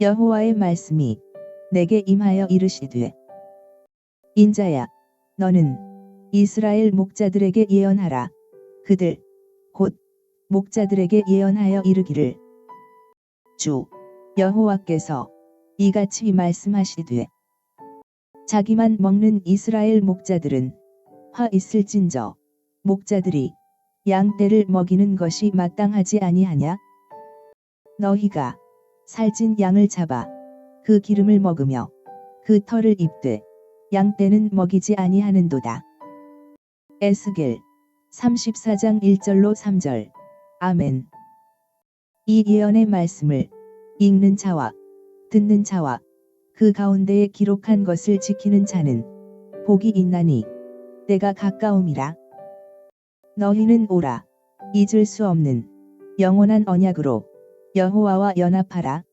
여호와의 말씀이 내게 임하여 이르시되 인자야 너는 이스라엘 목자들에게 예언하라. 그들 곧 목자들에게 예언하여 이르기를. 주 여호와께서 이같이 말씀하시되 자기만 먹는 이스라엘 목자들은 화 있을진저 목자들이 양떼를 먹이는 것이 마땅하지 아니하냐? 너희가 살찐 양을 잡아 그 기름을 먹으며 그 털을 입되 양 떼는 먹이지 아니하는도다. 에스겔 34장 1절로 3절. 아멘. 이 예언의 말씀을 읽는 자와 듣는 자와 그 가운데에 기록한 것을 지키는 자는 복이 있나니 때가 가까움이라. 너희는 오라. 잊을 수 없는 영원한 언약으로 여호와와 연합하라